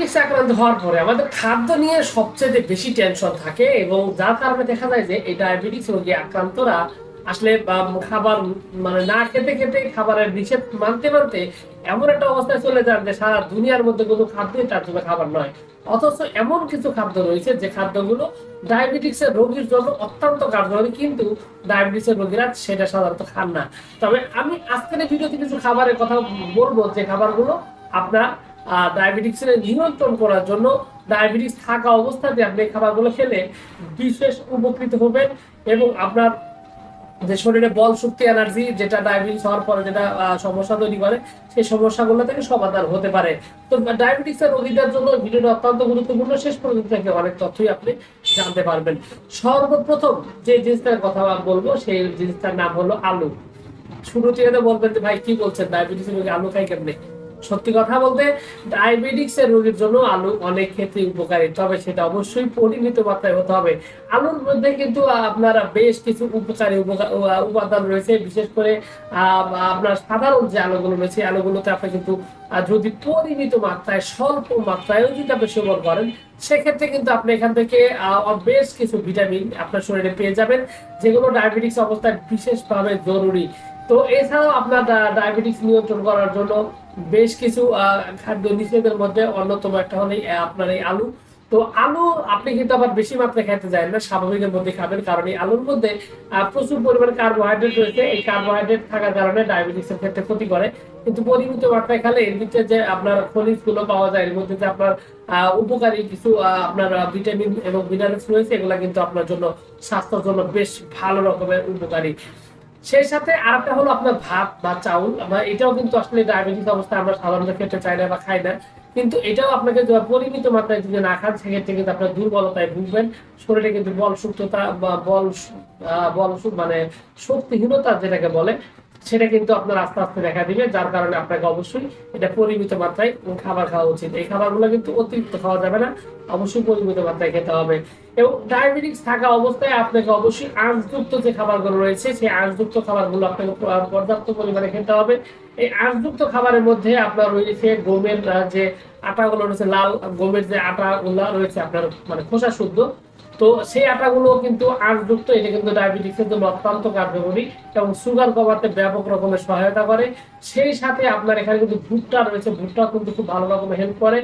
Diabetics আক্রান্ত হওয়ার পরে আমাদের খাদ্য নিয়ে সবচেয়ে বেশি টেনশন থাকে এবং যার কারণে দেখা যায় যে এই ডায়াবেটিস রোগী আক্রান্তরা আসলে আম, খাবার মানে না খেতে খেতে খাবারের নিষেধ মানতে মানতে এমন একটা অবস্থায় চলে যান যে সারা দুনিয়ার মধ্যে কোনো খাদ্যই তার জন্য খাবার নয়। অথচ এমন কিছু খাদ্য রয়েছে যে খাদ্যগুলো ডায়াবেটিক্স এর রোগীর জন্য অত্যন্ত কার্যকরী কিন্তু ডায়াবেটিস এর রোগীরা সেটা সাধারণত খান না। তবে আমি আজকের ভিডিওতে কিছু খাবারের কথা বলব যে খাবারগুলো আপনার ডায়াবেটিক্স এর নিয়ন্ত্রণ করার জন্য ডায়াবেটিস থাকা অবস্থাতে আপনি খাবারগুলো খেলে বিশেষ উপকৃত হবেন এবং আপনার যে শরীরে বল শক্তি এনার্জি যেটা ডায়াবেটিস হওয়ার পরে যেটা সমস্যা তৈরি করে, সেই সমস্যাগুলো থেকে সমাধান হতে পারে। তো ডায়াবেটিস এর রোগীদের জন্য ভিডিওটা অত্যন্ত গুরুত্বপূর্ণ। শেষ পর্যন্ত থেকে অনেক তথ্যই আপনি জানতে পারবেন। সর্বপ্রথম যে জিনিসটার কথা বলব, সেই জিনিসটার নাম হলো আলু। শুরুতে বলবেন যে, ভাই, কি বলছেন? ডায়াবেটিস রোগী আলু খাই কেমনে? সত্যি কথা বলতে ডায়াবেটিক্স এর রোগীর জন্য আলু অনেক ক্ষেত্রে উপকারী। তবে সেটা অবশ্যই পরিমিত মাত্রায় হতে হবে। আলুর মধ্যে কিন্তু আপনার বেশ কিছু উপকারী উপকা- উপাদান রয়েছে। বিশেষ করে আপনার সাধারণ যে আলুগুলো রয়েছে আলুগুলোতে আপনি কিন্তু যদি পরিমিত মাত্রায়, স্বল্প মাত্রায় যদি আপনি সেবন করেন, সেক্ষেত্রে কিন্তু আপনি এখান থেকে বেশ কিছু ভিটামিন আপনার শরীরে পেয়ে যাবেন। যেগুলো ডায়াবেটিক্স অবস্থায় বিশেষভাবে জরুরি। তো এছাড়াও আপনার ডায়াবেটিক্স নিয়ন্ত্রণ করার জন্য বেশ কিছু খাদ্য নিষেধের মধ্যে অন্যতম একটা হলো আপনার এই আলু। তো আলু আপনি কিন্তু আবার বেশি মাত্রায় খেতে যায় না, স্বাভাবিকের মধ্যে খাবেন, কারণ এই আলুর মধ্যে প্রচুর পরিমাণে কার্বোহাইড্রেট রয়েছে। এই কার্বোহাইড্রেট থাকার কারণে ডায়াবেটিসের ক্ষেত্রে ক্ষতি করে। কিন্তু পরিমিত মাত্রায় খেলে এর ভিতরে যে আপনার খনিজগুলো পাওয়া যায়, এর মধ্যে যে আপনার উপকারী কিছু আপনার ভিটামিন এবং মিনারেলস রয়েছে, এগুলা কিন্তু আপনার জন্য স্বাস্থ্যের জন্য বেশ ভালো রকমের উপকারী। সেই সাথে আরেকটা হলো আপনার ভাত বা চাউল। আমরা এটাও কিন্তু আসলে ডায়াবেটিস অবস্থায় আমরা সাধারণত খেতে চাই না বা খাই না। কিন্তু এটাও আপনাকে পরিমিত মাত্রায় যদি না খান, সেক্ষেত্রে কিন্তু আপনার দুর্বলতায় ভুগবেন। শরীরে কিন্তু বল সুস্থতা বা বল বল মানে শক্তিহীনতা যেটাকে বলে সেটা কিন্তু আপনার আস্তে আস্তে দেখা দিবে, যার কারণে আপনাকে অবশ্যই এটা পরিমিত মাত্রায় খাবার খাওয়া উচিত। এই খাবারগুলো কিন্তু অতিরিক্ত খাওয়া যাবে না, অবশ্যই পরিমিত মাত্রায় খেতে হবে। এবং ডায়াবেটিক্স থাকা অবস্থায় আপনাকে অবশ্যই আঁশযুক্ত যে খাবারগুলো রয়েছে, সেই আঁশযুক্ত খাবারগুলো আপনাকে পর্যাপ্ত পরিমাণে খেতে হবে। এই আঁশযুক্ত খাবারের মধ্যে আপনার রয়েছে গমের যে আটাগুলো রয়েছে, লাল গমের যে আটাগুলো রয়েছে, আপনার মানে খোসা শুদ্ধ। তো সেই আটাগুলো কিন্তু আঁশযুক্ত, এটা কিন্তু ডায়াবেটিক্সের জন্য অত্যন্ত কার্যকরী এবং সুগার কমাতে ব্যাপক রকমের সহায়তা করে। সেই সাথে আপনার এখানে কিন্তু ভুট্টা রয়েছে ভুট্টা কিন্তু খুব ভালো রকমের হেল্প করে।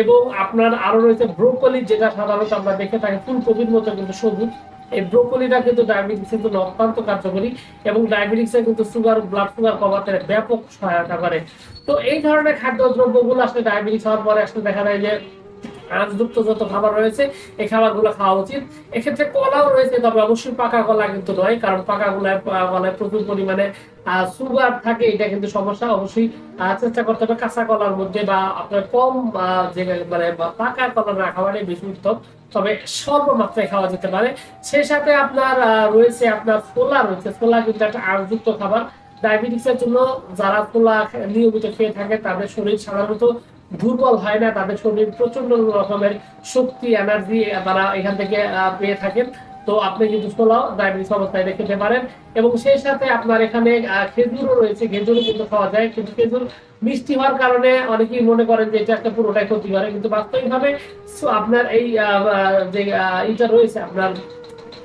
এবং আপনার আরও রয়েছে ব্রোকলি যেটা সাধারণত আমরা দেখে থাকি ফুলকপির মতো কিন্তু সবুজ। এই ব্রোকলিটা কিন্তু ডায়াবেটিক্সের জন্য অত্যন্ত কার্যকরী এবং ডায়াবেটিক্সের কিন্তু সুগার ব্লাড সুগার কমাতে ব্যাপক সহায়তা করে। তো এই ধরনের খাদ্য দ্রব্যগুলো আসলে ডায়াবেটিস হওয়ার পরে আসলে দেখা যায় যে আঁশযুক্ত যত খাবার রয়েছে, এই খাবারগুলো খাওয়া উচিত। এক্ষেত্রে কলাও রয়েছে, তবে অবশ্যই পাকা কলা কিন্তু নয়, কারণ পাকা কলায় কলায় প্রচুর পরিমাণে সুগার থাকে, এটা কিন্তু সমস্যা। অবশ্যই চেষ্টা করতে হবে কাঁচা কলার মধ্যে বা আপনার কম যে মানে পাকা কলা না খাওয়াটাই বেশি উত্তম, তবে স্বল্প মাত্রায় খাওয়া যেতে পারে। সেই সাথে আপনার রয়েছে আপনার ছোলা রয়েছে। ছোলা কিন্তু একটা আঁশযুক্ত খাবার। ডায়াবেটিক্সের জন্য যারা ছোলা নিয়মিত খেয়ে থাকে, তাদের শরীর সাধারণত দুর্বল হয় না, তাদের শরীর প্রচণ্ড রকমের শক্তি এনার্জি তারা এখান থেকে পেয়ে থাকেন। তো আপনি কিন্তু ছোলাও ডায়াবেটিস অবস্থায় এটা খেতে পারেন। এবং সেই সাথে আপনার এখানে খেজুরও রয়েছে। খেজুরও কিন্তু খাওয়া যায়। কিন্তু খেজুর মিষ্টি হওয়ার কারণে অনেকেই মনে করেন যে এটা একটা পুরোটাই ক্ষতি করে। কিন্তু বাস্তবিকভাবে আপনার এই যে এটা রয়েছে আপনার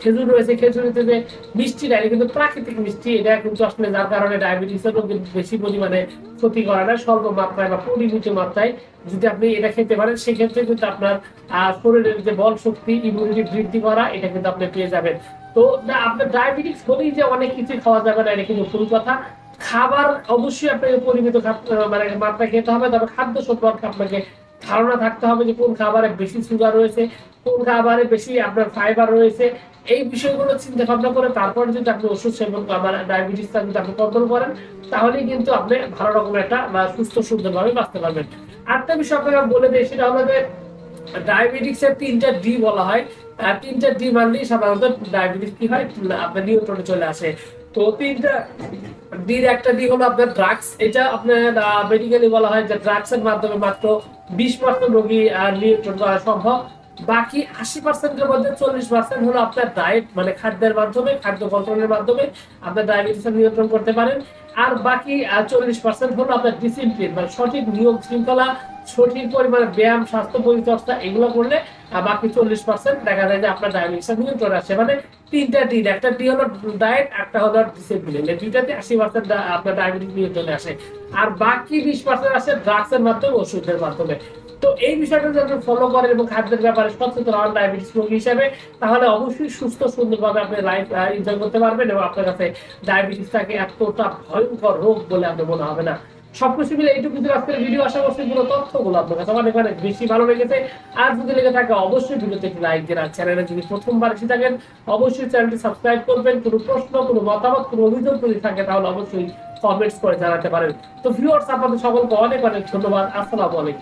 খেজুর রয়েছে খেজুরিতে যে মিষ্টি এটা কিন্তু প্রাকৃতিক মিষ্টি, এটা কিন্তু আসলে যার কারণে ডায়াবেটিসের রোগী বেশি পরিমাণে ক্ষতি করে না, স্বল্প মাত্রায় বা পরিমিত মাত্রায়। যদি আপনি এটা খেতে পারেন, সেক্ষেত্রে কিন্তু আপনার শরীরের যে বল শক্তি ইমিউনিটি বৃদ্ধি করা, এটা কিন্তু আপনি পেয়ে যাবেন। তো আপনার ডায়াবেটিস হলেই যে অনেক কিছু খাওয়া যাবে না, এটা কিন্তু ভুল কথা। খাবার অবশ্যই আপনাকে পরিমিত মানে মাত্রা খেতে হবে, তবে খাদ্য সম্পর্কে আপনাকে ধারণা থাকতে হবে যে কোন খাবারে বেশি সুগার রয়েছে, কোন খাবারে বেশি আপনার ফাইবার রয়েছে, এই বিষয়গুলো চিন্তা ভাবনা করে তারপরে যদি আপনি ওষুধ সেবন আমার ডায়াবেটিসটা যদি আপনি কন্ট্রোল করেন, তাহলেই কিন্তু আপনি ভালো রকমের একটা, বা সুস্থ সুন্দরভাবে বাঁচতে পারবেন। আরেকটা বিষয় আপনাকে বলে দিই, সেটা হলো যে ডায়াবেটিক্স এর তিনটা ডি বলা হয়। তিনটা ডি মানলেই সাধারণত ডায়াবেটিস কি হয়? আপনার নিয়ন্ত্রণে চলে আসে। তো তিনটা একটা হলো আপনার এটা আপনার মেডিকেলি বলা হয় মাধ্যমে মাত্র বিশ পার্সেন্ট রোগী নিয়ন্ত্রণ করা সম্ভব। বাকি আশি মধ্যে চল্লিশ পার্সেন্ট হলো আপনার ডায়েট মানে খাদ্যের মাধ্যমে, খাদ্য কন্ট্রোলের মাধ্যমে আপনার ডায়াবেটিস নিয়ন্ত্রণ করতে পারেন। আর বাকি চল্লিশ পার্সেন্ট হলো আপনার ডিসিপ্লিন মানে সঠিক নিয়ম শৃঙ্খলা সঠিক পরিমাণে ব্যায়াম, স্বাস্থ্য পরিচর্যা এগুলো করলে বাকি চল্লিশ পার্সেন্ট দেখা যায় যে আপনার ডায়াবেটিসটা নিয়ন্ত্রণে আসে মানে তিনটা দিন, একটা ডি হলো ডায়েট একটা হলো ডিসিপ্লিন দুইটাতে আশি পার্সেন্ট আপনার ডায়াবেটিস নিয়ন্ত্রণে আসে। আর বাকি বিশ পার্সেন্ট আসে ড্রাগসের মাধ্যমে, ওষুধের মাধ্যমে। তো এই বিষয়টা যদি ফলো করেন এবং খাদ্যের ব্যাপারে সচেতন হন ডায়াবেটিস রোগী হিসেবে, তাহলে অবশ্যই সুস্থ, সুন্দরভাবে আপনি লাইফ এনজয় করতে পারবেন এবং আপনার কাছে ডায়াবেটিসটাকে এতটা ভয়ঙ্কর রোগ বলে আপনার মনে হবে না। সবকিছু মিলে এইটুকু কিন্তু আজকের ভিডিও আশা করছি পুরো তথ্যগুলো আপনার কাছে এখানে বেশি ভালো লেগেছে। আর যদি লেগে থাকে, অবশ্যই ভিডিওতে একটি লাইক দিন আর চ্যানেলে যদি প্রথমবার এসে থাকেন, অবশ্যই চ্যানেলটি সাবস্ক্রাইব করবেন। কোনো প্রশ্ন, কোনো মতামত, কোনো অভিযোগ যদি থাকে, তাহলে অবশ্যই কমেন্টস করে জানাতে পারেন। তো ভিউয়ার্স আপনাদের সকলকে অনেক অনেক ধন্যবাদ। আসসালামু আলাইকুম।